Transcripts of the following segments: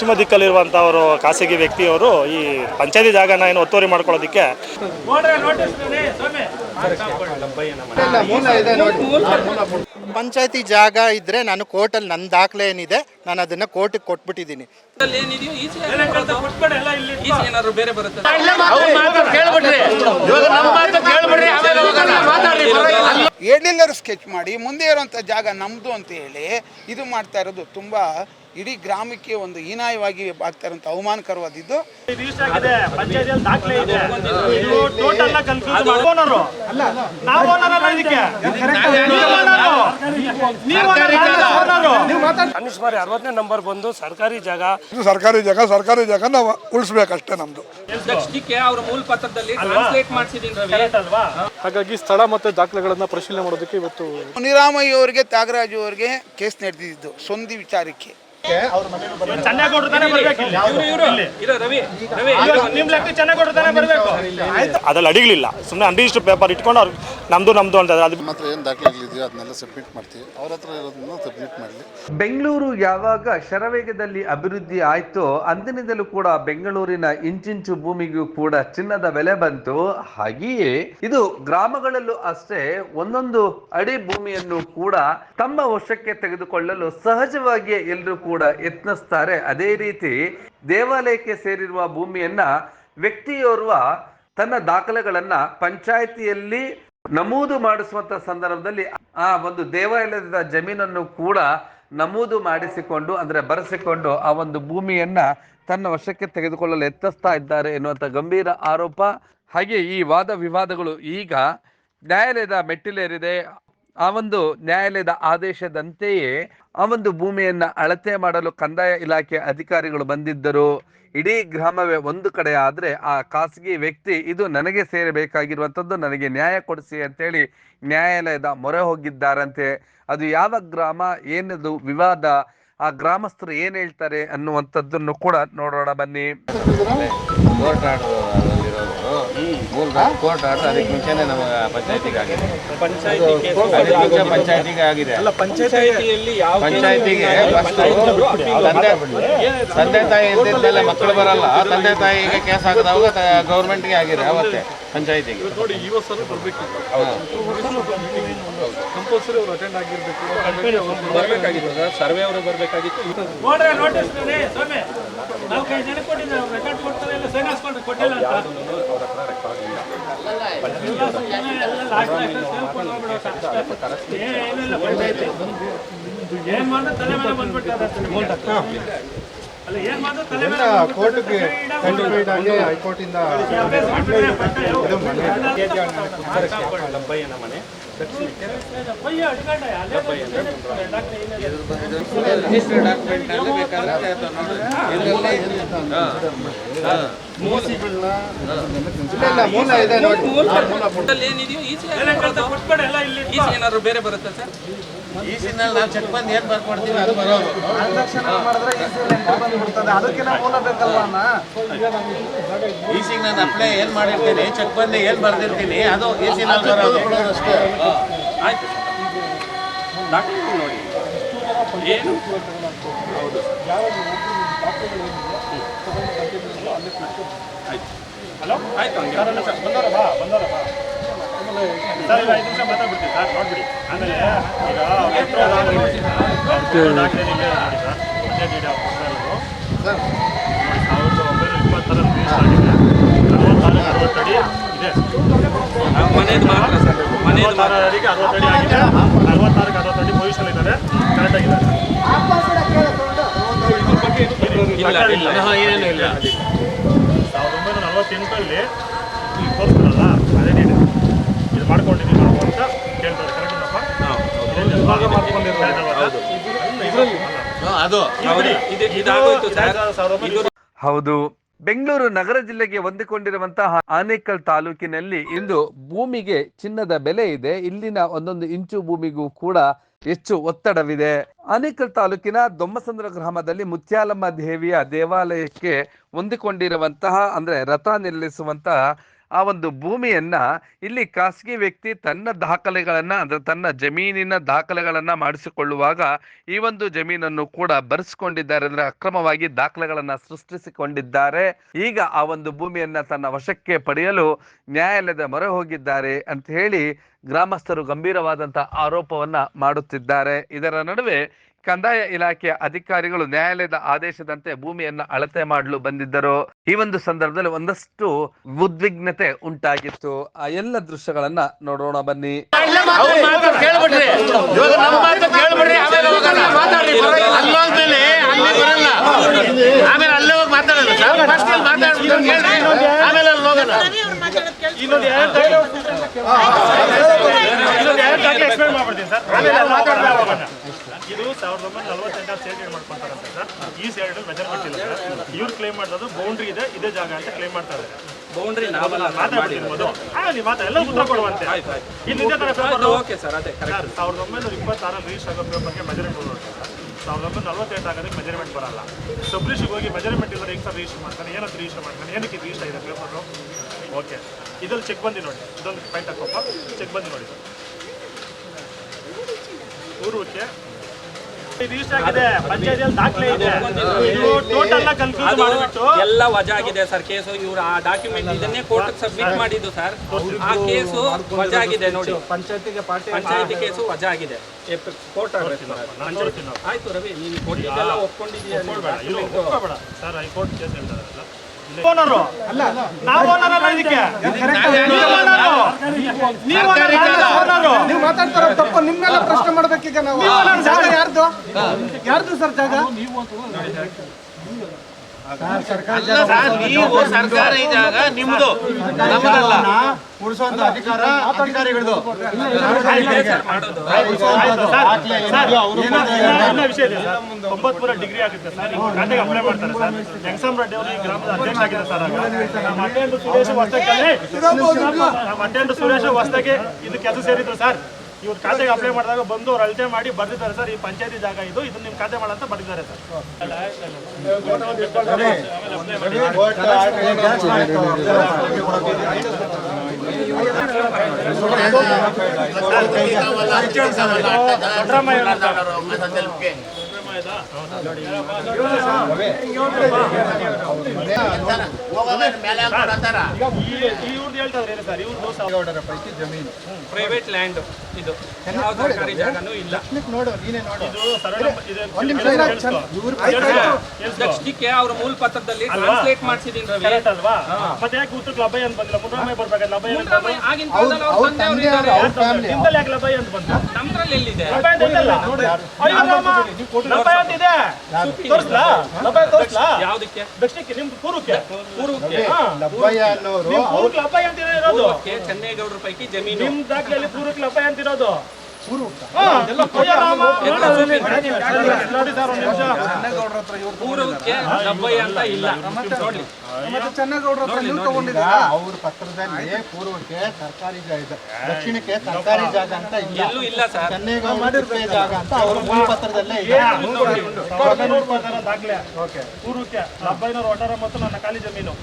ಪಶ್ಚಿಮ ದಿಕ್ಕಲ್ಲಿರುವಂಥವರು ಖಾಸಗಿ ವ್ಯಕ್ತಿಯವರು ಈ ಪಂಚಾಯತಿ ಜಾಗನ ಏನು ಒತ್ತುವರಿ ಮಾಡ್ಕೊಳ್ಳೋದಕ್ಕೆ ಪಂಚಾಯತಿ ಜಾಗ ಇದ್ರೆ ನಾನು ಕೋರ್ಟಲ್ಲಿ ನನ್ನ ದಾಖಲೆ ಏನಿದೆ ನಾನು ಅದನ್ನ ಕೋರ್ಟಿಗೆ ಕೊಟ್ಬಿಟ್ಟಿದ್ದೀನಿ. ಹೇಳಿಲ್ಲರು ಸ್ಕೆಚ್ ಮಾಡಿ ಮುಂದೆ ಇರೋಂಥ ಜಾಗ ನಮ್ಮದು ಅಂತ ಹೇಳಿ ಇದು ಮಾಡ್ತಾ ಇರೋದು ತುಂಬ ಇಡೀ ಗ್ರಾಮಕ್ಕೆ ಒಂದು ಹೀನಾಯವಾಗಿ ಆಗ್ತಾ ಇರೋಂಥ ಅವಮಾನಕರವಾದಿದ್ದು ಪಂಚಾಯತಿಯಲ್ಲಿ ದಾಖಲೆ ಇದೆ. ಇದು ಟೋಟಲ್ ಓನರು ನಾವು ಓನರ್ ಅಲ್ಲ ಇದಕ್ಕೆ. ಅನಿಸ್ಮಾರಿ ಅರವತ್ತನೇ ನಂಬರ್ ಬಂದು ಸರ್ಕಾರಿ ಜಾಗ. ಇದು ಸರ್ಕಾರಿ ಜಾಗ ಸರ್ಕಾರಿ ಜಾಗ ನಾವು ಉಳಿಸ್ಬೇಕಷ್ಟೇ ನಮ್ದು. ದಕ್ಷಿಣಕ್ಕೆ ಅವ್ರ ಮೂಲ ಪತ್ರದಲ್ಲಿ ಟ್ರಾನ್ಸ್ಲೇಟ್ ಮಾಡಿಸಿದೀನಿ ರವಿ. ಅಲ್ವಾ? ಹಾಗಾಗಿ ಸ್ಥಳ ಮತ್ತು ದಾಖಲೆಗಳನ್ನ ಪರಿಶೀಲನೆ ಮಾಡೋದಕ್ಕೆ ಇವತ್ತು ಮುನಿರಾಮಯ್ಯ ಅವರಿಗೆ ತ್ಯಾಗರಾಜು ಅವರಿಗೆ ಕೇಸ್ ನಡೆದಿದ್ದು ಸೊಂದಿ ವಿಚಾರಕ್ಕೆ. ಅದ್ರಲ್ಲಿ ಅಡಿಗಳಿಲ್ಲ ಸುಮ್ಮನೆ ಅಂಡಿಷ್ಟು ಪೇಪರ್ ಇಟ್ಕೊಂಡು ಅವ್ರು ನಮ್ದು ನಮ್ದು ಅಂತ ಅದು ಮಾತ್ರ ಏನು ದಾಖಲೆಗಳಿದೆಯೋ ಅದನ್ನೆಲ್ಲ ಸಬ್ಮಿಟ್ ಮಾಡ್ತೀವಿ. ಅವ್ರ ಹತ್ರ ಇರೋದನ್ನ ಸಬ್ಮಿಟ್ ಮಾಡಲಿ. ಬೆಂಗಳೂರು ಯಾವಾಗ ಶರವೇಗದಲ್ಲಿ ಅಭಿವೃದ್ಧಿ ಆಯ್ತೋ ಅಂದಿನಿಂದಲೂ ಕೂಡ ಬೆಂಗಳೂರಿನ ಇಂಚಿಂಚು ಭೂಮಿಗೂ ಕೂಡ ಚಿನ್ನದ ಬೆಲೆ ಬಂತು. ಹಾಗೆಯೇ ಇದು ಗ್ರಾಮಗಳಲ್ಲೂ ಅಷ್ಟೇ ಒಂದೊಂದು ಅಡಿ ಭೂಮಿಯನ್ನು ಕೂಡ ತಮ್ಮ ವಶಕ್ಕೆ ತೆಗೆದುಕೊಳ್ಳಲು ಸಹಜವಾಗಿಯೇ ಎಲ್ಲರೂ ಕೂಡ ಯತ್ನಿಸ್ತಾರೆ. ಅದೇ ರೀತಿ ದೇವಾಲಯಕ್ಕೆ ಸೇರಿರುವ ಭೂಮಿಯನ್ನ ವ್ಯಕ್ತಿಯೋರ್ವ ತನ್ನ ದಾಖಲೆಗಳನ್ನ ಪಂಚಾಯಿತಿಯಲ್ಲಿ ನಮೂದು ಮಾಡಿಸುವಂತ ಸಂದರ್ಭದಲ್ಲಿ ಆ ಒಂದು ದೇವಾಲಯದ ಜಮೀನನ್ನು ಕೂಡ ನಮೂದು ಮಾಡಿಸಿಕೊಂಡು, ಅಂದ್ರೆ ಬರೆಸಿಕೊಂಡು ಆ ಒಂದು ಭೂಮಿಯನ್ನ ತನ್ನ ವಶಕ್ಕೆ ತೆಗೆದುಕೊಳ್ಳಲು ಯತ್ನಿಸ್ತಾ ಇದ್ದಾರೆ ಎನ್ನುವಂತ ಗಂಭೀರ ಆರೋಪ. ಹಾಗೆ ಈ ವಾದ ವಿವಾದಗಳು ಈಗ ನ್ಯಾಯಾಲಯದ ಮೆಟ್ಟಿಲೇರಿದೆ. ಆ ಒಂದು ನ್ಯಾಯಾಲಯದ ಆದೇಶದಂತೆಯೇ ಆ ಒಂದು ಭೂಮಿಯನ್ನ ಅಳತೆ ಮಾಡಲು ಕಂದಾಯ ಇಲಾಖೆ ಅಧಿಕಾರಿಗಳು ಬಂದಿದ್ದರು. ಇಡೀ ಗ್ರಾಮವೇ ಒಂದು ಕಡೆ ಆದ್ರೆ ಆ ಖಾಸಗಿ ವ್ಯಕ್ತಿ ಇದು ನನಗೆ ಸೇರಬೇಕಾಗಿರುವಂಥದ್ದು, ನನಗೆ ನ್ಯಾಯ ಕೊಡಿಸಿ ಅಂತೇಳಿ ನ್ಯಾಯಾಲಯದ ಮೊರೆ ಹೋಗಿದ್ದಾರಂತೆ. ಅದು ಯಾವ ಗ್ರಾಮ, ಏನದು ವಿವಾದ, ಆ ಗ್ರಾಮಸ್ಥರು ಏನ್ ಹೇಳ್ತಾರೆ ಅನ್ನುವಂಥದ್ದನ್ನು ಕೂಡ ನೋಡೋಣ ಬನ್ನಿ. ಕೋರ್ಟ್ ಕೋರ್ಟ್ ಆರ್ಡರ್ ಅದಕ್ಕೆ ಮುಂಚೆನೆ ನಮ್ಮ ಪಂಚಾಯತಿಗೆ ಆಗಿದೆ ಅದಕ್ಕೆ ಮುಂಚೆ ಪಂಚಾಯತಿಗೆ ಆಗಿದೆ ಪಂಚಾಯತಿಯಲ್ಲಿ ಯಾವ ಪಂಚಾಯತಿಗೆ ತಂದೆ ತಾಯಿ ಮಕ್ಕಳು ಬರಲ್ಲ ತಂದೆ ತಾಯಿಗೆ ಕೇಸ್ ಹಾಕಿದವಾಗ ಗೌರ್ಮೆಂಟ್ಗೆ ಆಗಿದೆ ಅವತ್ತೇ ಪಂಚಾಯತಿಗೆ. ನೋಡಿ ಈ ವರ್ಷ ಬರ್ಬೇಕಿತ್ತು ಕಂಪಲ್ಸರಿ ಅವ್ರು ಅಟೆಂಡ್ ಆಗಿರ್ಬೇಕು. ಬರ್ಬೇಕಾಗಿತ್ತು. ಸರ್ ಸರ್ವೆ ಅವರು ಬರಬೇಕಾಗಿತ್ತು. ನೋಡ್ರೆ ನೋಟಿಸ್ ಸ್ವಾಮಿ. ನಾಲ್ಕೈದು ಜನ ಕೊಟ್ಟಿದ್ದಾರೆ ರೆಕಾರ್ಡ್ ಕೊಡ್ತಾರೆ ಇಲ್ಲ ಸೈನ್ ಹಾಸ್ಕೊಂಡು ಕೊಟ್ಟಿಲ್ಲ ಅಂತ. last ಸೇರ್ಕೊಂಡು ಹೋಗ್ಬಿಡೋದು ಅಷ್ಟೇ. ಏನಿಲ್ಲ. ಏನ್ ಮಾಡಿದ್ರೆ ತಲೆ ಮೇಲೆ ಬಂದ್ಬಿಡ್ತಾರೆ ಕೋರ್ಟ್ಗೆ ಸರ್ಟಿಫೈಡ್ ಆಗಿ ಹೈಕೋರ್ಟಿಂದ ಮೂಲ ಇದೆ ನೋಡಿ ಮೂಲ ಪತ್ರದಲ್ಲಿ ಏನಿದೆಯೋ ಈಚೆ ಏನಾದ್ರು ಬೇರೆ ಬರುತ್ತಾ ಸರ್? ಈ ಸಿನಲ್ಲಿ ನಾವು ಚೆಕ್ ಬಂದು ಏನು ಬರ್ಕೊಡ್ತೀವಿ ಅದು ಬರೋದು. ಈ ಸಿಗ್ ನಾನು ಅಪ್ಲೈ ಏನು ಮಾಡಿರ್ತೀನಿ? ಚೆಕ್ ಬಂದು ಏನು ಬರ್ದಿರ್ತೀನಿ? ಅದು ಈ ಸಿನಲ್ಲಿ ಬರೋದು. ಆಯ್ತು. ಡಾಕ್ಯುಮೆಂಟ್ ನೋಡಿ. ಏನು? ಹಲೋ? ಆಯ್ತು ಹಂಗೆ. ಬಂದವರ ಬಾ ಬಂದವರ ಬಾ. ಸರ್ ಐದು ನಿಮಿಷ ಮಾತಾಡ್ಬಿಡ್ತೀವಿ ಸರ್ ನೋಡ್ಬಿಡಿ. ಆಮೇಲೆ ಸಾವಿರದ ಒಂಬೈನೂರ ಇಪ್ಪತ್ತರಲ್ಲಿ ರಿಜಿಸ್ಟರ್ ಆಗಿದೆ. ಅರವತ್ತಾರು ಅರವತ್ತಡಿ ಇದೆ. ಮನೇದು ಮಾತ್ರ ಸರ್. ಮನೇದು ಮಾತ್ರ. ಅರವತ್ತಾರರಿಗೆ ಅರವತ್ತಡಿ ಆಗಿದೆ. ಅರವತ್ತಾರಕ್ಕೆ ಅರವತ್ತಡಿ ಪೊಸಿಷನ್ ಇದ್ದಾರೆ ಕರೆಕ್ಟ್ ಆಗಿದೆ ಇಲ್ಲ ಇಲ್ಲ. ಏನೇನು ಇಲ್ಲ ಸಾವಿರದ ಒಂಬೈನೂರ ನಲವತ್ತೆಂಟರಲ್ಲಿ ಇಲ್ಲಿ ತೋರಿಸ್ಬಿಡಲ್ಲ ಅದೇ ಡಿ ಡಿ ಇದು ಮಾಡ್ಕೊಂಡಿದ್ದೀವಿ ನಾವು ಅಂತ ಕೇಳ್ತಾರೆ. ಹೌದು. ಬೆಂಗಳೂರು ನಗರ ಜಿಲ್ಲೆಗೆ ಹೊಂದಿಕೊಂಡಿರುವಂತಹ ಆನೇಕಲ್ ತಾಲೂಕಿನಲ್ಲಿ ಇಂದು ಭೂಮಿಗೆ ಚಿನ್ನದ ಬೆಲೆ ಇದೆ. ಇಲ್ಲಿನ ಒಂದೊಂದು ಇಂಚು ಭೂಮಿಗೂ ಕೂಡ ಹೆಚ್ಚು ಒತ್ತಡವಿದೆ. ಆನೇಕಲ್ ತಾಲೂಕಿನ ದೊಮ್ಮಸಂದ್ರ ಗ್ರಾಮದಲ್ಲಿ ಮುತ್ಯಾಲಮ್ಮ ದೇವಿಯ ದೇವಾಲಯಕ್ಕೆ ಹೊಂದಿಕೊಂಡಿರುವಂತಹ ಅಂದ್ರೆ ರಥ ನಿಲ್ಲಿಸುವಂತಹ ಆ ಒಂದು ಭೂಮಿಯನ್ನ ಇಲ್ಲಿ ಖಾಸಗಿ ವ್ಯಕ್ತಿ ತನ್ನ ದಾಖಲೆಗಳನ್ನ ಅಂದ್ರೆ ತನ್ನ ಜಮೀನಿನ ದಾಖಲೆಗಳನ್ನ ಮಾಡಿಸಿಕೊಳ್ಳುವಾಗ ಈ ಒಂದು ಜಮೀನನ್ನು ಕೂಡ ಬರೆಸಿಕೊಂಡಿದ್ದಾರೆ ಅಂದ್ರೆ ಅಕ್ರಮವಾಗಿ ದಾಖಲೆಗಳನ್ನ ಸೃಷ್ಟಿಸಿಕೊಂಡಿದ್ದಾರೆ. ಈಗ ಆ ಒಂದು ಭೂಮಿಯನ್ನ ತನ್ನ ವಶಕ್ಕೆ ಪಡೆಯಲು ನ್ಯಾಯಾಲಯದ ಮೊರೆ ಹೋಗಿದ್ದಾರೆ ಅಂತ ಹೇಳಿ ಗ್ರಾಮಸ್ಥರು ಗಂಭೀರವಾದಂತಹ ಆರೋಪವನ್ನ ಮಾಡುತ್ತಿದ್ದಾರೆ. ಇದರ ನಡುವೆ ಕಂದಾಯ ಇಲಾಖೆಯ ಅಧಿಕಾರಿಗಳು ನ್ಯಾಯಾಲಯದ ಆದೇಶದಂತೆ ಭೂಮಿಯನ್ನು ಅಳತೆ ಮಾಡಲು ಬಂದಿದ್ದರು. ಈ ಒಂದು ಸಂದರ್ಭದಲ್ಲಿ ಒಂದಷ್ಟು ಉದ್ವಿಗ್ನತೆ ಉಂಟಾಗಿತ್ತು. ಆ ಎಲ್ಲ ದೃಶ್ಯಗಳನ್ನ ನೋಡೋಣ ಬನ್ನಿ. ಕೇಳ್ಬಿಡ್ರಿ ಇವಾಗ ನಮ್ಮ ಮಾತು ಕೇಳ್ಬಿಡ್ರಿ ಆಮೇಲೆ ಇಲ್ಲಿ. ಇದು ಸಾವಿರದ ಒಂಬೈನೂರ ನಲವತ್ತೆಂಟರ ಸೇರ್ಗೇಡ್ ಮಾಡ್ಕೊಂತಾರಂತೆ ಸರ್. ಈ ಸೈಡ್ ಮೆಜರ್ಮೆಂಟ್ ಇಲ್ಲ ಸರ್. ಇವ್ರು ಕ್ಲೇಮ್ ಮಾಡೋದು ಬೌಂಡ್ರಿ ಇದೆ ಇದೇ ಜಾಗ ಅಂತ ಕ್ಲೇಮ್ ಮಾಡ್ತಾರೆ ಬೌಂಡ್ರಿ ನಾವೆಲ್ಲ ಇರೋದು ಆ ನೀವು ಮಾತಾ ಎಲ್ಲ ಉತ್ತರ ಕೊಡುವಂತೆ. ಇಲ್ಲಿ ಇದೇ ತರ ಪೇಪರ್ ಓಕೆ ಸರ್ ಅದೇ ಸರ್ ಸಾವಿರದ ಒಂಬೈನೂರ ಇಪ್ಪತ್ತಾರಲ್ಲಿ ರಿಜಿಸ್ಟರ್ ಆಗೋ ಪೇಪರ್ಗೆ ಮೆಜರ್ಮೆಂಟ್ ಸಾವಿರದ ಒಂಬೈನೂರ ನಲವತ್ತೆಂಟು ಆಗೋದಕ್ಕೆ ಮೆಜರ್ಮೆಂಟ್ ಬರಲ್ಲ. ಸಬ್ರಿಷಿಗೆ ಹೋಗಿ ಮೆಜರ್ಮೆಂಟ್ ಇಲ್ಲದ್ರೆ ಹೆಂಗೆ ಸರ್ ರಿಜಿಸ್ಟರ್ ಮಾಡ್ತಾನೆ? ಏನಂತ ರಿಜಿಸ್ಟರ್ ಮಾಡ್ತಾನೆ? ಏನಕ್ಕೆ ರಿಜಿಸ್ಟರ್ ಇದೆ ಪೇಪರ್ ಓಕೆ ಇದ್ರಲ್ಲಿ ಚೆಕ್ ಬಂದಿ ನೋಡಿ. ಇದೊಂದು ಪಾಯಿಂಟ್ ಹಾಕೋಪ್ಪ. ಚೆಕ್ ಬಂದಿ ನೋಡಿ. ಸರ್ ಪೂರ್ವಕ್ಕೆ ಎಲ್ಲ ವಜಾ ಆಗಿದೆ ಸರ್ ಕೇಸು ಇವರು ಆ ಡಾಕ್ಯುಮೆಂಟ್ ಇದನ್ನೇ ಕೋರ್ಟ್ ಸಬ್ಮಿಟ್ ಮಾಡಿದ್ದು ಸರ್. ಆ ಕೇಸು ವಜಾ ಆಗಿದೆ ನೋಡಿ. ಪಂಚಾಯತಿಗೆ ಪಾರ್ಟಿ ಪಂಚಾಯತಿ ಕೇಸು ವಜಾ ಆಗಿದೆ. ಕೋರ್ಟ್ ಆಯ್ತು ರವಿ ನೀನು ಕೊಟ್ಟಿದ್ದೆಲ್ಲ ಒಪ್ಕೊಂಡಿದ್ದೀಯ ಓನರು? ನಾವು ಓನರ್ ಅಲ್ಲ ಇದಕ್ಕೆ? ನೀವು ಓನರು. ನೀವು ಮಾತಾಡ್ತಾರ ತಪ್ಪು ನಿಮ್ಮೆಲ್ಲ ಪ್ರಶ್ನೆ ಮಾಡ್ಬೇಕೀಗ ನಾವು. ಜಾಗ ಯಾರ್ದು? ಯಾರ್ದು ಸರ್ ಜಾಗ? ನೀವು ಸರ್ಕಾರ ಇದ್ದಾಗ ನಿಮ್ದು ನಮ್ಮದಲ್ಲ ಉಳಿಸುವಂತ ಅಧಿಕಾರ ಅಧಿಕಾರಿಗಳದು. ತೊಂಬತ್ಮೂರ ಡಿಗ್ರಿ ಆಗುತ್ತೆ ಸರ್ ಅಪ್ಲೈ ಮಾಡ್ತಾರೆ ಸರ್ ಯಂಗ್ಸಮ್ ರೆಡ್ಡಿ ಅವರು ಈ ಗ್ರಾಮದ ಅಧ್ಯಕ್ಷ ಸರ್. ನಮ್ಮ ಸುರೇಶ ವಸ್ತಕ್ಕೆ ನಮ್ಮ ಸುರೇಶ್ ಹೊಸದಾಗಿ ಇದು ಕೆಲಸ ಸೇರಿದ್ರು ಸರ್ ಇವ್ರು ಖಾತೆಗೆ ಅಪ್ಲೈ ಮಾಡಿದಾಗ ಬಂದು ಅವ್ರು ಅಳತೆ ಮಾಡಿ ಬರ್ದಿದ್ದಾರೆ ಸರ್ ಈ ಪಂಚಾಯತಿ ಜಾಗ ಇದು ಇದನ್ನ ನಿಮ್ ಖಾತೆ ಮಾಡಂತ ಬರ್ದಿದ್ದಾರೆ ಸರ್. ಸರ್ ಇವ್ರದ್ದು ಪ್ರೈವೇಟ್ ಲ್ಯಾಂಡ್ ಇದು. ಯಾವ ಸರ್ಕಾರಿ ಜಾಗನೂ ಇಲ್ಲ. ಇದು ನೀನೇ. ದಕ್ಷಿಣಕ್ಕೆ ಅವ್ರ ಮೂಲ ಪತ್ರದಲ್ಲಿ ಟ್ರಾನ್ಸ್ಲೇಟ್ ಮಾಡಿಸಿದೀನಿ ರವಿ. ಕರೆಕ್ಟ್ ಅಲ್ವಾ? ಮತ್ತೆ ಯಾಕೆ ಉತ್ತರ ಲಭಯ ಅಂತ ಬಂದಿಲ್ಲ? ಮುದ್ರಾಮಯ್ಯ ಲಭಯ ಬಂತು? ಆಗಿನ ಕಾಲದಲ್ಲಿ ಅವ್ರ ಇದ್ದಾರೆ. ತಂದೆ? ನಿಮ್ದಲ್ಲಿ ಯಾಕೆ ಲಭಯ ಅಂತ ಬಂತು? ನಮ್ದ್ರಲ್ಲಿ ಎಲ್ಲಿದೆ? ಲಭಯ ಅಂತ ಇದೆಯಲ್ಲ? ಅಯ್ಯೋ ರಾಮ, ಲಭಯ ಅಂತ ಇದೆ ತೋರಿಸ್ಲಾ? ಲಭಯ ತೋರಿಸ್ಲಾ? ಯಾವ್ದಕ್ಕೆ? ದಕ್ಷಿಣಕ್ಕೆ ನಿಮ್ದು ಪೂರ್ವಕ್ಕೆ ಪೂರ್ವಕ್ಕೆ. ಅನ್ನೋರು ಪೂರ್ವಕ್ಕೆ ಲಭಯ ಅಂತ ಇರೋದು. ಚೆನ್ನೇಗೌಡರ ಪೈಕಿ ಜಮೀನು. ನಿಮ್ ದಾಖಲೆಯಲ್ಲಿ ಪೂರ್ವಕ್ಕೆ ಲಭಯ ಅಂತ ಇರೋದು. ನೋಡಿ ಪೂರ್ವಕ್ಕೆ ಅಂತ ಇಲ್ಲ. ನೋಡ್ಲಿ. ಮತ್ತೆ ಚೆನ್ನಗೌಡರ ಹತ್ರ ನೀವು ತಗೊಂಡಿದ್ದೀರಾ? ಅವ್ರ ಪತ್ರದಲ್ಲಿ ಪೂರ್ವಕ್ಕೆ ಸರ್ಕಾರಿ ಜಾಗ ದಕ್ಷಿಣಕ್ಕೆ ಸರ್ಕಾರಿ ಜಾಗ ಅಂತ ಇಲ್ಲ. ಎಲ್ಲೂ ಇಲ್ಲ ಸರ್. ಚೆನ್ನೈಗೌಡ ಜಾಗ ಅಂತ ಅವ್ರ ಮೂಲ ಪತ್ರದಲ್ಲೇ ಇದೆ. ದಾಖಲೆ. ಪೂರ್ವಕ್ಕೆ ಒಟ್ಟಾರ ಮತ್ತು ನನ್ನ ಖಾಲಿ ಜಮೀನು.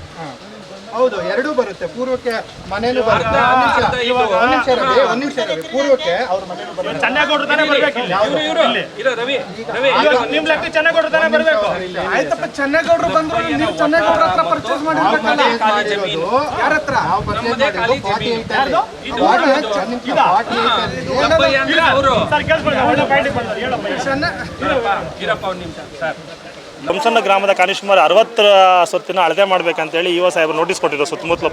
ಹೌದು ಎರಡೂ ಬರುತ್ತೆ. ಪೂರ್ವಕ್ಕೆ ಮನೇಲೂ ಬರುತ್ತೆ. ಅರ್ಧ ಅರ್ಧ ಒಂದ್ ನಿಮಿಷ ರವಿ ಒಂದ್ ನಿಮಿಷ ರವಿ ಪೂರ್ವಕ್ಕೆ ಅವ್ರ ಮನೇನು ಬರುತ್ತೆ. ಚೆನ್ನಗೌಡರು ತಾನೇ ಬರ್ಬೇಕು ಇಲ್ಲಿ. ಇವ್ರು ಇವ್ರು. ಇರೋ ರವಿ ರವಿ ನಿಮ್ ಲೆಕ್ಕ ಚೆನ್ನಗೌಡರು ತಾನೇ ಬರ್ಬೇಕು. ಆಯ್ತಪ್ಪ ಚೆನ್ನಗೌಡರು ಬಂದ್ರು ನೀವು ಚೆನ್ನಗೌಡರ ಹತ್ರ ಪರ್ಚೇಸ್ ಮಾಡಿರ್ಬೇಕಲ್ಲ. ಯಾರ ಹತ್ರ ಗ್ರಾಮದ ಕಾನಿಷ್ಮಾರ್ ಅರವತ್ತರ ಸ್ವತ್ತಿನ ಅಳತೆ ಮಾಡ್ಬೇಕಂತೇಳಿ ಇವ ಸಾಹೇಬರು ನೋಟಿಸ್ ಕೊಟ್ಟಿದ್ರು ಸುತ್ತಮುತ್ತಲ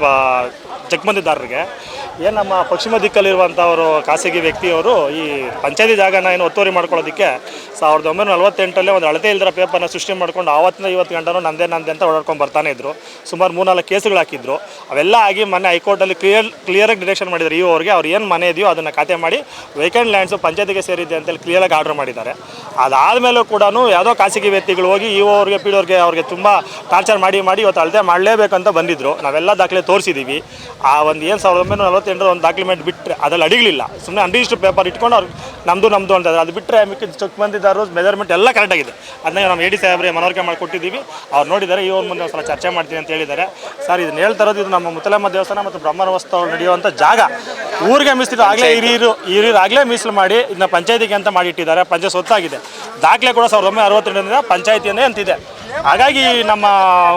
ಜಗ್ಬಂದಿದ್ದಾರರಿಗೆ ಏನು ನಮ್ಮ ಪಶ್ಚಿಮ ದಿಕ್ಕಲ್ಲಿರುವಂಥವರು ಖಾಸಗಿ ವ್ಯಕ್ತಿಯವರು ಈ ಪಂಚಾಯತಿ ಜಾಗನ ಏನು ಒತ್ತುವರಿ ಮಾಡ್ಕೊಳ್ಳೋದಕ್ಕೆ ಸಾವಿರದ ಒಂಬೈನೂರ ನಲವತ್ತೆಂಟರಲ್ಲೇ ಒಂದು ಅಳತೆ ಇಲ್ದಿರೋ ಪೇಪರ್ನ ಸೃಷ್ಟಿ ಮಾಡ್ಕೊಂಡು ಆವತ್ತಿನ ಇವತ್ತು ಗಂಟನೂ ನಂದೇ ನಂದೆ ಅಂತ ಓಡಾಡ್ಕೊಂಡು ಬರ್ತಾನೆ ಇದ್ರು. ಸುಮಾರು ಮೂರ್ನಾಲ್ಕು ಕೇಸುಗಳು ಹಾಕಿದ್ರು. ಅವೆಲ್ಲ ಆಗಿ ಮೊನ್ನೆ ಹೈಕೋರ್ಟಲ್ಲಿ ಕ್ಲಿಯರ್, ಕ್ಲಿಯರಾಗಿ ಡಿರೆಕ್ಷನ್ ಮಾಡಿದ್ದಾರೆ. ಇವು ಅವ್ರಿಗೆ ಅವ್ರು ಏನು ಮನೆ ಇದೆಯೋ ಅದನ್ನು ಖಾತೆ ಮಾಡಿ ವೇಕೆಂಟ್ ಲ್ಯಾಂಡ್ಸು ಪಂಚಾಯತಿಗೆ ಸೇರಿದೆ ಅಂತೇಳಿ ಕ್ಲಿಯರಾಗಿ ಆರ್ಡರ್ ಮಾಡಿದ್ದಾರೆ. ಅದಾದಮೇಲೂ ಕೂಡ ಯಾವುದೋ ಖಾಸಗಿ ವ್ಯಕ್ತಿಗಳು ಹೋಗಿ ಇ ಅವ್ರಿಗೆ, ಪಿ ಅವ್ರಿಗೆ ಅವ್ರಿಗೆ ತುಂಬ ಟಾರ್ಚರ್ ಮಾಡಿ ಮಾಡಿ ಇವತ್ತು ಅಳತೆ ಮಾಡಲೇಬೇಕಂತ ಬಂದಿದ್ರು. ನಾವೆಲ್ಲ ದಾಖಲೆ ತೋರಿಸಿದ್ದೀವಿ ಆ ಒಂದು ಏನು ಸಾವಿರದ ಒಂಬೈನೂರ ಅರವತ್ತೆಂಟರ ಒಂದು ಡಾಕ್ಯುಮೆಂಟ್ ಬಿಟ್ಟರೆ ಅದ್ರಲ್ಲಿ ಅಡಿಗಲಿಲ್ಲ. ಸುಮ್ಮನೆ ಅನ್ರಿಜಿಸ್ಟರ್ ಪೇಪರ್ ಇಟ್ಕೊಂಡು ಅವ್ರು ನಮ್ಮದು ನಮ್ಮದು ಅಂತ ಅದು ಬಿಟ್ಟರೆ ಮಿಕ್ಕಿದ ಚೆಕ್ ಬಂದಿದ್ದಾರು ಮೆಜರ್ಮೆಂಟ್ ಎಲ್ಲ ಕರೆಕ್ಟಾಗಿದೆ ಅದನ್ನ ನಾವು ಎ ಡಿ ಸಾಹೇಬ್ರೆ ಮನವರಿಕೆ ಮಾಡಿಕೊಟ್ಟಿದ್ದೀವಿ ಅವ್ರು ನೋಡಿದ್ದಾರೆ, ಈ ಒಂದು ಮುಂದೆ ಒಂದ್ಸಲ ಚರ್ಚೆ ಮಾಡ್ತೀನಿ ಅಂತ ಹೇಳಿದ್ದಾರೆ. ಸರ್, ಇದನ್ನ ಹೇಳ್ತಾ ಇರೋದು ಇದು ನಮ್ಮ ಮುತಲಮ್ಮ ದೇವಸ್ಥಾನ ಮತ್ತು ಬ್ರಹ್ಮರವಸ್ತವ ನಡೆಯುವಂಥ ಜಾಗ. ಊರಿಗೆ ಮೀಸಲಿದ್ದು ಆಗಲೇ ಹಿರಿಯರು ಹಿರಿಯರು ಆಗಲೇ ಮೀಸಲು ಮಾಡಿ ಇದನ್ನ ಪಂಚಾಯತಿಗೆ ಅಂತ ಮಾಡಿಟ್ಟಿದ್ದಾರೆ ಪಂಚಾಯತ್ ಸ್ವತ್ತಾಗಿದೆ. ದಾಖಲೆ ಕೂಡ ಸಾವಿರದ ಒಂಬೈನೂರ ಅರವತ್ತೆರಡರಿಂದ ಪಂಚಾಯತಿಯನ್ನೇ ಅಂತಿದೆ. ಹಾಗಾಗಿ ನಮ್ಮ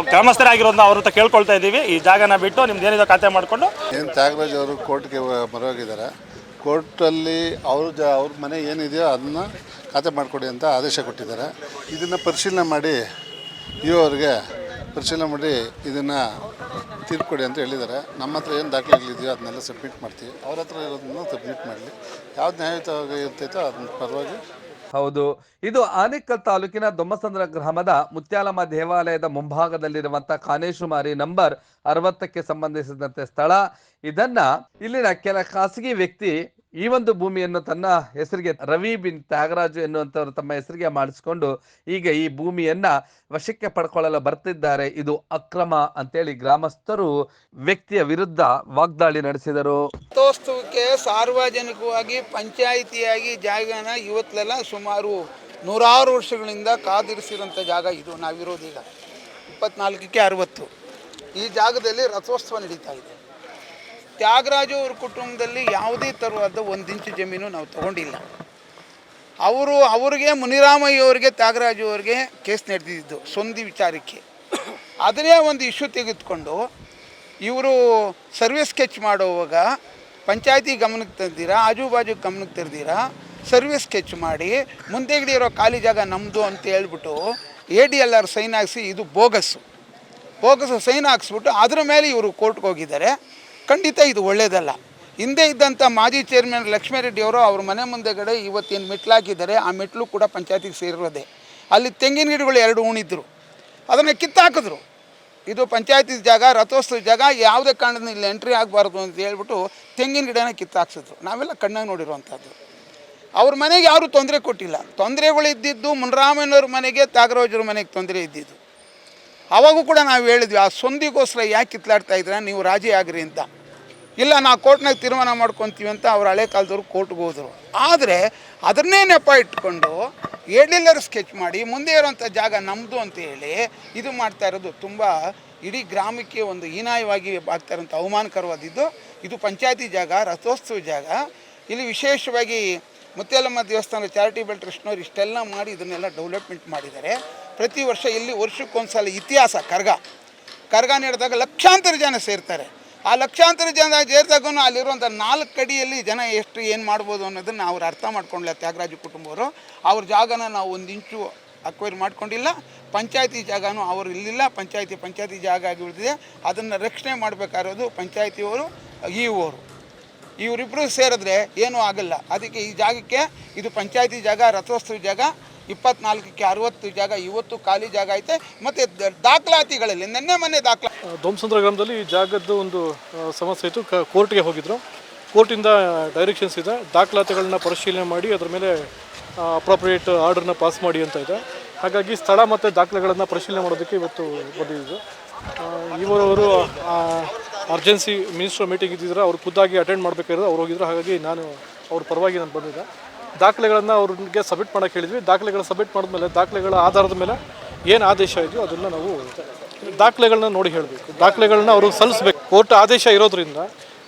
ಗ್ರಾಮಸ್ಥರಾಗಿರೋದನ್ನ ಅವ್ರ ಹತ್ರ ಕೇಳ್ಕೊಳ್ತಾ ಇದ್ದೀವಿ. ಈ ಜಾಗನ ಬಿಟ್ಟು ನಿಮ್ದು ಏನಿದೆ ಖಾತೆ ಮಾಡಿಕೊಂಡು. ಏನು ತ್ಯಾಗರಾಜ್ ಅವರು ಕೋರ್ಟ್ಗೆ ಮರೋಗಿದ್ದಾರೆ ಕೋರ್ಟಲ್ಲಿ ಅವ್ರ ಜ, ಅವ್ರ ಮನೆ ಏನಿದೆಯೋ ಅದನ್ನ ಖಾತೆ ಮಾಡಿಕೊಡಿ ಅಂತ ಆದೇಶ ಕೊಟ್ಟಿದ್ದಾರೆ. ಇದನ್ನು ಪರಿಶೀಲನೆ ಮಾಡಿ ಯು ಅವ್ರಿಗೆ ಪರಿಶೀಲನೆ ಮಾಡಿ ಇದನ್ನು ತೀರ್ಪು ಕೊಡಿ ಅಂತ ಹೇಳಿದ್ದಾರೆ. ನಮ್ಮ ಹತ್ರ ಏನು ದಾಖಲೆಗಳಿದೆಯೋ ಅದನ್ನೆಲ್ಲ ಸಬ್ಮಿಟ್ ಮಾಡ್ತೀವಿ. ಅವ್ರ ಹತ್ರ ಇರೋದನ್ನು ಸಬ್ಮಿಟ್ ಮಾಡಲಿ. ಯಾವ್ದು ನ್ಯಾಯಯುತವಾಗಿ ಇರ್ತೈತೋ ಅದನ್ನ ಪರವಾಗಿ ಹೌದು. ಇದು ಆನೇಕಲ್ ತಾಲೂಕಿನ ದೊಮ್ಮಸಂದ್ರ ಗ್ರಾಮದ ಮುತ್ಯಾಲಮ್ಮ ದೇವಾಲಯದ ಮುಂಭಾಗದಲ್ಲಿರುವಂತಹ ಕಾನೇಶುಮಾರಿ ನಂಬರ್ ಅರವತ್ತಕ್ಕೆ ಸಂಬಂಧಿಸಿದಂತೆ ಸ್ಥಳ. ಇದನ್ನ ಇಲ್ಲಿನ ಕೆಲ ಖಾಸಗಿ ವ್ಯಕ್ತಿ ಈ ಒಂದು ಭೂಮಿಯನ್ನು ತನ್ನ ಹೆಸರಿಗೆ ರವಿ ಬಿನ್ ತ್ಯಾಗರಾಜು ಎನ್ನುವಂಥವ್ರು ತಮ್ಮ ಹೆಸರಿಗೆ ಮಾಡಿಸ್ಕೊಂಡು ಈಗ ಈ ಭೂಮಿಯನ್ನ ವಶಕ್ಕೆ ಪಡ್ಕೊಳ್ಳಲು ಬರ್ತಿದ್ದಾರೆ. ಇದು ಅಕ್ರಮ ಅಂತೇಳಿ ಗ್ರಾಮಸ್ಥರು ವ್ಯಕ್ತಿಯ ವಿರುದ್ಧ ವಾಗ್ದಾಳಿ ನಡೆಸಿದರು. ರಥೋತ್ಸವಕ್ಕೆ ಸಾರ್ವಜನಿಕವಾಗಿ ಪಂಚಾಯಿತಿಯಾಗಿ ಜಾಗನ ಇವತ್ತಲೆಲ್ಲ ಸುಮಾರು ನೂರಾರು ವರ್ಷಗಳಿಂದ ಕಾದಿರಿಸಿರುವಂತ ಜಾಗ ಇದು. ನಾವಿರೋದೀಗ ಇಪ್ಪತ್ನಾಲ್ಕಕ್ಕೆ ಅರವತ್ತು. ಈ ಜಾಗದಲ್ಲಿ ರಥೋತ್ಸವ ನಡೀತಾ ಇದೆ. ತ್ಯಾಗರಾಜು ಅವ್ರ ಕುಟುಂಬದಲ್ಲಿ ಯಾವುದೇ ಥರವಾದ ಒಂದು ಇಂಚು ಜಮೀನು ನಾವು ತಗೊಂಡಿಲ್ಲ. ಅವರು, ಅವ್ರಿಗೆ ಮುನಿರಾಮಯ್ಯ ಅವರಿಗೆ, ತ್ಯಾಗರಾಜು ಅವ್ರಿಗೆ ಕೇಸ್ ನಡೆದಿದ್ದು ಸೊಂದಿ ವಿಚಾರಕ್ಕೆ. ಅದನ್ನೇ ಒಂದು ಇಶ್ಯೂ ತೆಗೆದುಕೊಂಡು ಇವರು ಸರ್ವೆ ಸ್ಕೆಚ್ ಮಾಡುವಾಗ ಪಂಚಾಯತಿ ಗಮನಕ್ಕೆ ತಂದಿರಾ ಆಜು ಬಾಜು ಗಮನಕ್ಕೆ ತರ್ದಿರಾ ಸರ್ವೆ ಸ್ಕೆಚ್ ಮಾಡಿ ಮುಂದೆಗಡೆ ಇರೋ ಖಾಲಿ ಜಾಗ ನಮ್ಮದು ಅಂತ ಹೇಳ್ಬಿಟ್ಟು A D L R sign ಹಾಕಿಸಿ ಇದು ಬೋಗಸ್ಸು. ಬೋಗಸ್ ಸೈನ್ ಹಾಕ್ಸ್ಬಿಟ್ಟು ಅದ್ರ ಮೇಲೆ ಇವರು ಕೋರ್ಟ್ಗೆ ಹೋಗಿದ್ದಾರೆ. ಖಂಡಿತ ಇದು ಒಳ್ಳೆಯದಲ್ಲ ಹಿಂದೆ ಇದ್ದಂಥ ಮಾಜಿ ಚೇರ್ಮನ್ ಲಕ್ಷ್ಮೀರೆಡ್ಡಿ ಅವರು ಅವ್ರ ಮನೆ ಮುಂದೆಗಡೆ ಇವತ್ತೇನು ಮೆಟ್ಲಾಕಿದ್ದಾರೆ, ಆ ಮೆಟ್ಲು ಕೂಡ ಪಂಚಾಯತಿಗೆ ಸೇರಿರೋದೆ. ಅಲ್ಲಿ ತೆಂಗಿನ ಗಿಡಗಳು ಎರಡು ಉಣಿದ್ರು ಅದನ್ನು ಕಿತ್ತಾಕಿದ್ರು. ಇದು ಪಂಚಾಯತಿ ಜಾಗ ರಥೋತ್ಸವ ಜಾಗ, ಯಾವುದೇ ಕಾರಣದಿಂದ ಇಲ್ಲಿ ಎಂಟ್ರಿ ಆಗಬಾರ್ದು ಅಂತ ಹೇಳ್ಬಿಟ್ಟು ತೆಂಗಿನ ಗಿಡನ ಕಿತ್ತಾಕ್ಸಿದ್ರು. ನಾವೆಲ್ಲ ಕಣ್ಣಾಗಿ ನೋಡಿರುವಂಥದ್ದು. ಅವ್ರ ಮನೆಗೆ ಯಾರೂ ತೊಂದರೆ ಕೊಟ್ಟಿಲ್ಲ. ತೊಂದರೆಗಳು ಇದ್ದಿದ್ದು ಮುನ್ರಾಮಯ್ಯನವ್ರ ಮನೆಗೆ, ತ್ಯಾಗರಾಜರ ಮನೆಗೆ ತೊಂದರೆ ಇದ್ದಿದ್ದು. ಅವಾಗೂ ಕೂಡ ನಾವು ಹೇಳಿದ್ವಿ, ಆ ಸೊಂದಿಗೋಸ್ಕರ ಯಾಕೆ ಕಿತ್ಲಾಡ್ತಾ ಇದ್ರೆ ನೀವು ರಾಜಿ ಆಗ್ರಿ ಅಂತ. ಇಲ್ಲ ನಾವು ಕೋರ್ಟ್ನಾಗ ತೀರ್ಮಾನ ಮಾಡ್ಕೊತೀವಿ ಅಂತ ಅವ್ರು ಹಳೆ ಕಾಲದವ್ರು ಕೋರ್ಟ್ಗೆ ಹೋದರು. ಆದರೆ ಅದನ್ನೇ ನೆಪ ಇಟ್ಕೊಂಡು ಏಳಿಲ್ಲರು ಸ್ಕೆಚ್ ಮಾಡಿ ಮುಂದೆ ಇರೋಂಥ ಜಾಗ ನಮ್ಮದು ಅಂತ ಹೇಳಿ ಇದು ಮಾಡ್ತಾ ಇರೋದು ತುಂಬ ಇಡೀ ಗ್ರಾಮಕ್ಕೆ ಒಂದು ಹೀನಾಯವಾಗಿ ಆಗ್ತಾ ಇರೋಂಥ ಅವಮಾನಕರವಾದಿದ್ದು. ಇದು ಪಂಚಾಯತಿ ಜಾಗ, ರಥೋತ್ಸವ ಜಾಗ. ಇಲ್ಲಿ ವಿಶೇಷವಾಗಿ ಮುತ್ತೇಲಮ್ಮ ದೇವಸ್ಥಾನ ಚಾರಿಟೇಬಲ್ ಟ್ರಸ್ಟ್ನವ್ರು ಇಷ್ಟೆಲ್ಲ ಮಾಡಿ ಇದನ್ನೆಲ್ಲ ಡೆವಲಪ್ಮೆಂಟ್ ಮಾಡಿದ್ದಾರೆ. ಪ್ರತಿ ವರ್ಷ ಇಲ್ಲಿ ವರ್ಷಕ್ಕೊಂದ್ಸಲ ಇತಿಹಾಸ ಕರ್ಗ ಕರ್ಗ ನಡೆದಾಗ ಲಕ್ಷಾಂತರ ಜನ ಸೇರ್ತಾರೆ. ಆ ಲಕ್ಷಾಂತರ ಜನ ಸೇರಿದಾಗೂ ಅಲ್ಲಿರುವಂಥ ನಾಲ್ಕು ಕಡಿಯಲ್ಲಿ ಜನ ಎಷ್ಟು ಏನು ಮಾಡ್ಬೋದು ಅನ್ನೋದನ್ನು ಅವ್ರು ಅರ್ಥ ಮಾಡ್ಕೊಂಡಿಲ್ಲ ತ್ಯಾಗರಾಜು ಕುಟುಂಬವರು. ಅವ್ರ ಜಾಗನ ನಾವು ಒಂದು ಇಂಚು ಅಕ್ವೈರ್ ಮಾಡ್ಕೊಂಡಿಲ್ಲ. ಪಂಚಾಯತಿ ಜಾಗನೂ ಅವರು ಇಲ್ಲಿಲ್ಲ. ಪಂಚಾಯತಿ ಪಂಚಾಯತಿ ಜಾಗ ಆಗಿ ಉಳಿದಿದೆ. ಅದನ್ನು ರಕ್ಷಣೆ ಮಾಡಬೇಕಾಗಿರೋದು ಪಂಚಾಯತಿಯವರು, ಇ ಊರು ಇವರಿಬ್ಬರು ಸೇರಿದ್ರೆ ಏನೂ ಆಗಲ್ಲ. ಅದಕ್ಕೆ ಈ ಜಾಗಕ್ಕೆ ಇದು ಪಂಚಾಯತಿ ಜಾಗ, ರಥೋತ್ಸವ ಜಾಗ ಇಪ್ಪತ್ನಾಲ್ಕಕ್ಕೆ ಅರವತ್ತು ಜಾಗ, ಇವತ್ತು ಖಾಲಿ ಜಾಗ ಐತೆ. ಮತ್ತು ದಾಖಲಾತಿಗಳಲ್ಲಿ, ನಿನ್ನೆ ಮೊನ್ನೆ ದಾಖಲಾ ದೊಮ್ಸಂದ್ರ ಗ್ರಾಮದಲ್ಲಿ ಜಾಗದ್ದು ಒಂದು ಸಮಸ್ಯೆ ಇತ್ತು. ಕೋರ್ಟ್ಗೆ ಹೋಗಿದ್ರು. ಕೋರ್ಟಿಂದ ಡೈರೆಕ್ಷನ್ಸ್ ಇದೆ. ದಾಖಲಾತಿಗಳನ್ನ ಪರಿಶೀಲನೆ ಮಾಡಿ, ಅದರ ಮೇಲೆ ಅಪ್ರೋಪ್ರಿಯೇಟ್ ಆರ್ಡರ್ನ ಪಾಸ್ ಮಾಡಿ ಅಂತ ಇದೆ. ಹಾಗಾಗಿ ಸ್ಥಳ ಮತ್ತು ದಾಖಲೆಗಳನ್ನು ಪರಿಶೀಲನೆ ಮಾಡೋದಕ್ಕೆ ಇವತ್ತು ಬಂದಿದ್ದು. ಇವರವರು ಅರ್ಜೆನ್ಸಿ ಮಿನಿಸ್ಟರ್ ಮೀಟಿಂಗ್ ಇದ್ದಿದ್ರೆ ಅವ್ರು ಖುದ್ದಾಗಿ ಅಟೆಂಡ್ ಮಾಡಬೇಕಾದ್ರೆ ಅವ್ರು ಹೋಗಿದ್ರು. ಹಾಗಾಗಿ ನಾನು, ಅವ್ರ ಪರವಾಗಿ ನಾನು ಬಂದಿದ್ದೆ. ದಾಖಲೆಗಳನ್ನು ಅವ್ರಿಗೆ ಸಬ್ಮಿಟ್ ಮಾಡೋಕೆ ಹೇಳಿದ್ವಿ. ದಾಖಲೆಗಳನ್ನ ಸಬ್ಮಿಟ್ ಮಾಡಿದ್ಮೇಲೆ, ದಾಖಲೆಗಳ ಆಧಾರದ ಮೇಲೆ ಏನು ಆದೇಶ ಇದೆಯೋ ಅದನ್ನು ನಾವು ದಾಖಲೆಗಳನ್ನ ನೋಡಿ ಹೇಳಬೇಕು. ದಾಖಲೆಗಳನ್ನ ಅವರು ಸಲ್ಲಿಸ್ಬೇಕು. ಕೋರ್ಟ್ ಆದೇಶ ಇರೋದ್ರಿಂದ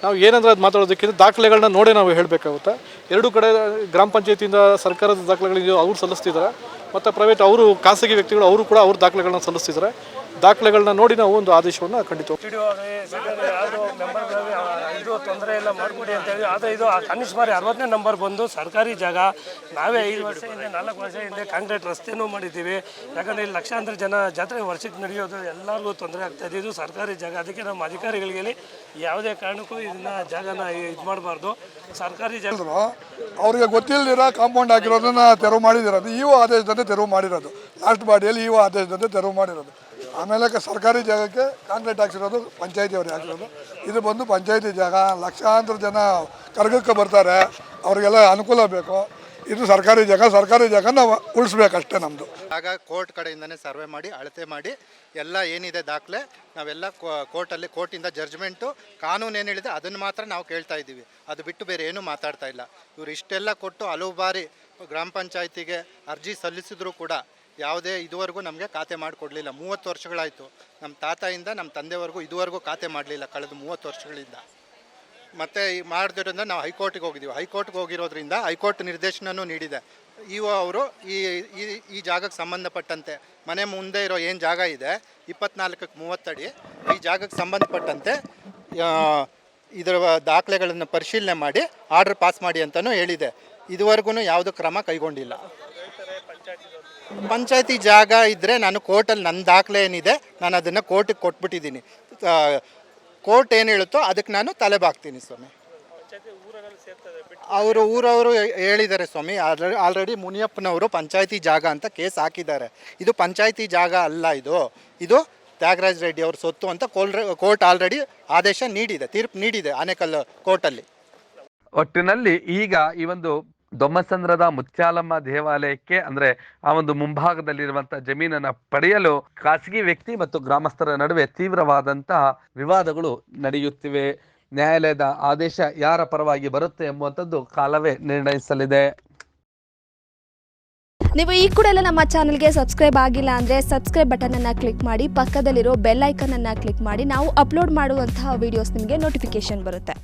ನಾವು ಏನಂದ್ರೆ ಅದು ಮಾತಾಡೋದಕ್ಕಿಂತ ದಾಖಲೆಗಳನ್ನ ನೋಡೇ ನಾವು ಹೇಳಬೇಕಾಗುತ್ತೆ. ಎರಡು ಕಡೆ ಗ್ರಾಮ ಪಂಚಾಯತಿಯಿಂದ ಸರ್ಕಾರದ ದಾಖಲೆಗಳಿಗೆ ಅವ್ರು ಸಲ್ಲಿಸ್ತಿದ್ದಾರೆ ಮತ್ತು ಪ್ರೈವೇಟ್ ಅವರು, ಖಾಸಗಿ ವ್ಯಕ್ತಿಗಳು ಅವರು ಕೂಡ ಅವ್ರ ದಾಖಲೆಗಳನ್ನ ಸಲ್ಲಿಸ್ತಿದ್ದಾರೆ ದಾಖಲೆಗಳನ್ನ ನೋಡಿ ನಾವು ಒಂದು ಆದೇಶವನ್ನು ಖಂಡಿತ ತೊಂದರೆ ಎಲ್ಲ ಮಾಡಿಕೊಡಿ ಅಂತ ಹೇಳಿ ಆದರೆ ಇದು ಕನಿಷ್ಮಾರಿ ಅರವತ್ತನೇ ನಂಬರ್ ಬಂದು ಸರ್ಕಾರಿ ಜಾಗ. ನಾವೇ ಐದು ವರ್ಷ ಹಿಂದೆ, ನಾಲ್ಕು ವರ್ಷ ಹಿಂದೆ ಕಾಂಕ್ರೀಟ್ ರಸ್ತೆನೂ ಮಾಡಿದ್ದೀವಿ. ಯಾಕಂದರೆ ಇಲ್ಲಿ ಲಕ್ಷಾಂತರ ಜನ ಜಾತ್ರೆ ವರ್ಷಕ್ಕೆ ನಡೆಯೋದು ಎಲ್ಲರಿಗೂ ತೊಂದರೆ ಆಗ್ತಾ ಇದೆ. ಸರ್ಕಾರಿ ಜಾಗ. ಅದಕ್ಕೆ ನಮ್ಮ ಅಧಿಕಾರಿಗಳಿಗೆ ಯಾವುದೇ ಕಾರಣಕ್ಕೂ ಇದನ್ನ ಜಾಗನ ಇದು ಮಾಡಬಾರ್ದು. ಸರ್ಕಾರಿ ಜಾಗ ಅವ್ರಿಗೆ ಗೊತ್ತಿಲ್ಲದಿರ ಕಾಂಪೌಂಡ್ ಹಾಕಿರೋದನ್ನ ತೆರವು ಮಾಡಿದಿರೋದು. ಇವು ಆದೇಶದಂತೆ ತೆರವು ಮಾಡಿರೋದು. ಲಾಸ್ಟ್ ಬಾಡಿಯಲ್ಲಿ ಇವು ಆದೇಶದಂತೆ ತೆರವು ಮಾಡಿರೋದು. ಆಮೇಲೆ ಸರ್ಕಾರಿ ಜಾಗಕ್ಕೆ ಕಾಂಕ್ರೀಟ್ ಹಾಕ್ಸಿರೋದು ಪಂಚಾಯತಿ ಅವ್ರಿಗೆ ಹಾಕಿರೋದು ಇದು ಬಂದು ಪಂಚಾಯತಿ ಜಾಗ. ಲಕ್ಷಾಂತರ ಜನ ಕರ್ಗಕ್ಕೆ ಬರ್ತಾರೆ. ಅವರಿಗೆಲ್ಲ ಅನುಕೂಲ ಬೇಕು. ಇದು ಸರ್ಕಾರಿ ಜಾಗ. ಸರ್ಕಾರಿ ಜಾಗ ನಾವು ಉಳಿಸ್ಬೇಕಷ್ಟೇ ನಮ್ಮದು ಆಗ ಕೋರ್ಟ್ ಕಡೆಯಿಂದನೇ ಸರ್ವೆ ಮಾಡಿ, ಅಳತೆ ಮಾಡಿ, ಎಲ್ಲ ಏನಿದೆ ದಾಖಲೆ, ನಾವೆಲ್ಲ ಕೋರ್ಟಲ್ಲಿ, ಕೋರ್ಟಿಂದ ಜಡ್ಜ್ಮೆಂಟು ಕಾನೂನು ಏನು ಹೇಳಿದೆ ಅದನ್ನು ಮಾತ್ರ ನಾವು ಕೇಳ್ತಾ ಇದ್ದೀವಿ. ಅದು ಬಿಟ್ಟು ಬೇರೆ ಏನೂ ಮಾತಾಡ್ತಾ ಇಲ್ಲ. ಇವರು ಇಷ್ಟೆಲ್ಲ ಕೊಟ್ಟು ಹಲವು ಬಾರಿ ಗ್ರಾಮ ಪಂಚಾಯತಿಗೆ ಅರ್ಜಿ ಸಲ್ಲಿಸಿದ್ರೂ ಕೂಡ ಯಾವುದೇ ಇದುವರೆಗೂ ನಮಗೆ ಖಾತೆ ಮಾಡಿಕೊಡ್ಲಿಲ್ಲ. ಮೂವತ್ತು ವರ್ಷಗಳಾಯಿತು. ನಮ್ಮ ತಾತಾಯಿಂದ ನಮ್ಮ ತಂದೆವರೆಗೂ ಇದುವರೆಗೂ ಖಾತೆ ಮಾಡಲಿಲ್ಲ ಕಳೆದ ಮೂವತ್ತು ವರ್ಷಗಳಿಂದ. ಮತ್ತು ಈ ಮಾಡಿದ್ರಿಂದ ನಾವು ಹೈಕೋರ್ಟ್ಗೆ ಹೋಗಿದ್ದೀವಿ. ಹೈಕೋರ್ಟ್ಗೆ ಹೋಗಿರೋದ್ರಿಂದ ಹೈಕೋರ್ಟ್ ನಿರ್ದೇಶನವೂ ನೀಡಿದೆ. ಇವ ಅವರು ಈ ಈ ಈ ಜಾಗಕ್ಕೆ ಸಂಬಂಧಪಟ್ಟಂತೆ ಮನೆ ಮುಂದೆ ಇರೋ ಏನು ಜಾಗ ಇದೆ, ಇಪ್ಪತ್ನಾಲ್ಕಕ್ಕೆ ಮೂವತ್ತಡಿ ಈ ಜಾಗಕ್ಕೆ ಸಂಬಂಧಪಟ್ಟಂತೆ ಇದರ ದಾಖಲೆಗಳನ್ನು ಪರಿಶೀಲನೆ ಮಾಡಿ ಆರ್ಡರ್ ಪಾಸ್ ಮಾಡಿ ಅಂತಲೂ ಹೇಳಿದೆ. ಇದುವರೆಗೂ ಯಾವುದೂ ಕ್ರಮ ಕೈಗೊಂಡಿಲ್ಲ. ಪಂಚಾಯತಿ ಜಾಗ ಇದ್ದರೆ ನಾನು ಕೋರ್ಟಲ್ಲಿ ನನ್ನ ದಾಖಲೆ ಏನಿದೆ, ನಾನು ಅದನ್ನು ಕೋರ್ಟಿಗೆ ಕೊಟ್ಬಿಟ್ಟಿದ್ದೀನಿ. ಕೋರ್ಟ್ ಏನು ಹೇಳುತ್ತೋ ಅದಕ್ಕೆ ನಾನು ತಲೆ ಬಾಕ್ತೀನಿ ಸ್ವಾಮಿ. ಅವರು ಊರವರು ಹೇಳಿದ್ದಾರೆ ಸ್ವಾಮಿ ಆಲ್ರೆಡಿ ಮುನಿಯಪ್ಪನವರು ಪಂಚಾಯತಿ ಜಾಗ ಅಂತ ಕೇಸ್ ಹಾಕಿದ್ದಾರೆ. ಇದು ಪಂಚಾಯತಿ ಜಾಗ ಅಲ್ಲ ಇದು. ಇದು ತ್ಯಾಗರಾಜ್ ರೆಡ್ಡಿ ಅವ್ರ ಸೊತ್ತು ಅಂತ ಕೋರ್ಟ್ ಆಲ್ರೆಡಿ ಆದೇಶ ನೀಡಿದೆ, ತೀರ್ಪು ನೀಡಿದೆ ಆನೇಕಲ್ ಕೋರ್ಟಲ್ಲಿ. ಒಟ್ಟಿನಲ್ಲಿ ಈಗ ಈ ಒಂದು ದೊಮ್ಮಸಂದ್ರದ ಮುತ್ಯಾಲಮ್ಮ ದೇವಾಲಯಕ್ಕೆ ಅಂದ್ರೆ ಆ ಒಂದು ಮುಂಭಾಗದಲ್ಲಿರುವಂತಹ ಜಮೀನನ್ನ ಪಡೆಯಲು ಖಾಸಗಿ ವ್ಯಕ್ತಿ ಮತ್ತು ಗ್ರಾಮಸ್ಥರ ನಡುವೆ ತೀವ್ರವಾದಂತಹ ವಿವಾದಗಳು ನಡೆಯುತ್ತಿವೆ. ನ್ಯಾಯಾಲಯದ ಆದೇಶ ಯಾರ ಪರವಾಗಿ ಬರುತ್ತೆ ಎಂಬುವಂಥದ್ದು ಕಾಲವೇ ನಿರ್ಣಯಿಸಲಿದೆ. ನೀವು ಈ ಕೂಡ ಎಲ್ಲ ನಮ್ಮ ಚಾನಲ್ಗೆ ಸಬ್ಸ್ಕ್ರೈಬ್ ಆಗಿಲ್ಲ ಅಂದರೆ ಸಬ್ಸ್ಕ್ರೈಬ್ ಬಟನನ್ನು ಕ್ಲಿಕ್ ಮಾಡಿ, ಪಕ್ಕದಲ್ಲಿರೋ ಬೆಲ್ ಐಕನನ್ನು ಕ್ಲಿಕ್ ಮಾಡಿ, ನಾವು ಅಪ್ಲೋಡ್ ಮಾಡುವಂತಹ ವೀಡಿಯೋಸ್ ನಿಮಗೆ ನೋಟಿಫಿಕೇಶನ್ ಬರುತ್ತೆ.